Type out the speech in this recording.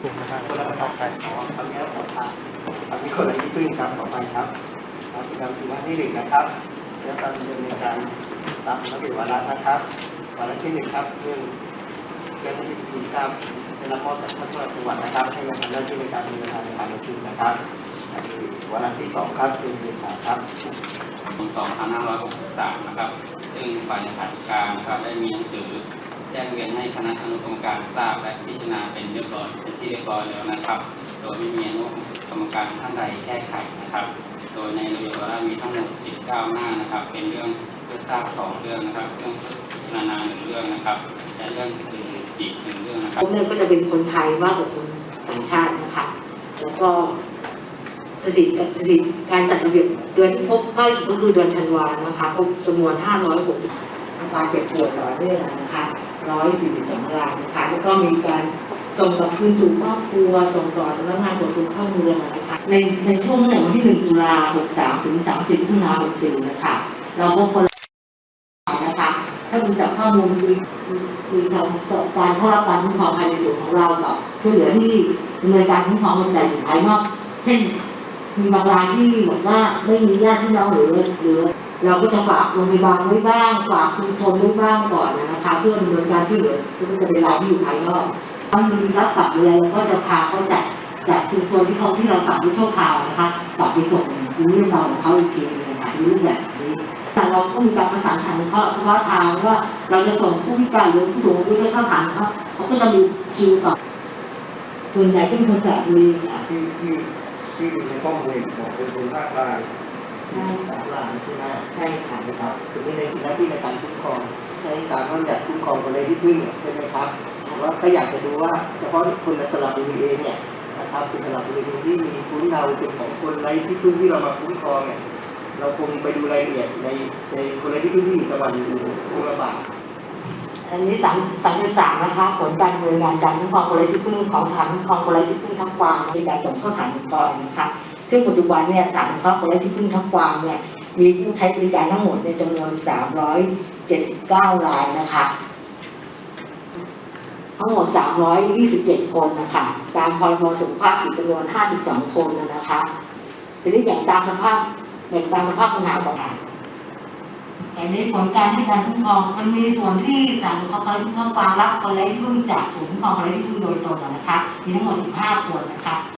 ถูกนะครับคนละประทับใจขอคำนี้ขอทานคำนี้คนละที่พึ่งครับต่อไปครับครับกิจกรรมที่ว่าที่หนึ่งนะครับและการดำเนินการตามระเบียบวาระนะครับวาระที่หนึ่งครับเรื่องเจ้าหน้าที่กิจกรรมได้รับมอบจากท่านผู้จังหวัดนะครับ ให้มาทำหน้าที่ในการดำเนินการในการประชุมนะครับวาระที่สองครับเป็นเดือนสามครับ2563 นะครับ ซึ่งฝ่ายราชการนะครับได้มีหนังสือ แจ้งเรียนให้คณะอนุกรรมการทราบและพิจารณาเป็นเรียบร้อยเป็นที่เรียบร้อยแล้วนะครับ โดยไม่มีอนุกรรมการท่านใดแก้ไขนะครับ โดยในระเบียบวาระมีทั้งหมด 19 หน้านะครับ เป็นเรื่องเพื่อทราบสองเรื่องนะครับ เรื่องพิจารณาหนึ่งเรื่องนะครับ และเรื่องอื่นอีกหนึ่งเรื่องนะครับผมเนี่ยก็จะเป็นคนไทยมากกว่าคนต่างชาตินะคะแล้วก็สถิติสถิติการจัดระเบียบเดือนที่พบมากที่สุดก็คือเดือนธันวานะคะพบจำนวน 560 อาการเจ็บปวดต่อเนื่องนะคะ142รายนะคะแล้วก็มีการส่งกลับคืนสู่ครอบครัวส่งต่อสำนักงานตรวจคนเข้าเมืองนะคะในในช่วงตั้งแต่วันที่ 1 ตุลา 63 ถึง 30มิถุนายน64นะคะเราพบคนนะคะถ้าดูจากข้อมูลคือคือทางการเข้ารับการคุ้มครองภายในส่วนของเรากับช่วยเหลือที่ดำเนินการคุ้มครองคนใดอยู่ภายนอกเช่นมีบางรายที่บอกว่าไม่มีญาติพี่น้องหรือหรือ เราก็จะฝากโรงพยาบาลไว้บ้างฝากชุมชนไว้บ้างก่อนนะคะ เพื่อดำเนินการที่เหลือที่จะเป็นรายที่อยู่ภายนอกถ้ามีรับกลับเลยเราก็จะพาเขาจากจากชุมชนที่เขาที่เราฝากไว้ชั่วคราวนะคะกลับไปส่งเรื่องราของเขาอีกทีนึงนะคะนรูปแบบนี้แต่เราก็มีการประสานทางเขาเฉพาะทางว่าเราจะส่งผู้พิการหรือผู้สูงอายุให้เข้าผ่านเขาเขาก็จะมีคิวต่อส่วนใหญ่เป็นคนจากมีค่ะที่ที่ที่อยู่ในข้อมูลบอกเป็นคนภาคกลาง ใช่ภาคกลางใช่ไหมใช่ค่ะนะครับคือในหน้าที่ในการคุ้มครองใช้ตามพระบัญญัติคุ้มครองคนไร้ที่พึ่งใช่ไหมครับแต่ว่าก็อยากจะดูว่าเฉพาะคนในสระบุรีเองเนี่ยนะครับเป็นสระบุรีเองที่มีคุ้นเราเป็นของคนไรที่พึ่งที่เรามาคุ้มครองเนี่ยเราคงไปดูรายละเอียดในในคนไรที่พึ่งที่อยู่จังหวัดอื่นๆคงลำบากอันนี้สามสามเป็นสามนะคะผลการดำเนินงานการคุ้มครองคนไรที่พึ่งของสถานคุ้มครองคนไรที่พึ่งทั้งกวางในการส่งเข้าสถานก่อนนะคะ ซึ่งปัจจุบันเนี่ยสานคุ้มครองคนไร้ที่พึ่งทั้งกวางเนี่ยมีผู้ใช้บริการทั้งหมดในจำนวน 379 รายนะคะ ทั้งหมด 327 คนนะคะ ตามพรบสุขภาพอีกจำนวน 52 คนนะคะทีนี้แบ่งตามสภาพแบ่งตามสภาพปัญหาต่างๆแต่ในผลการให้การคุ้มครองมันมีส่วนที่สารคุ้มครองคนที่พึ่งกวางรับคนไร้ที่พึ่งจากศูนย์คุ้มครองคนไร้ที่พึ่งโดยตรงนะคะ มีทั้งหมด 15 คนนะคะ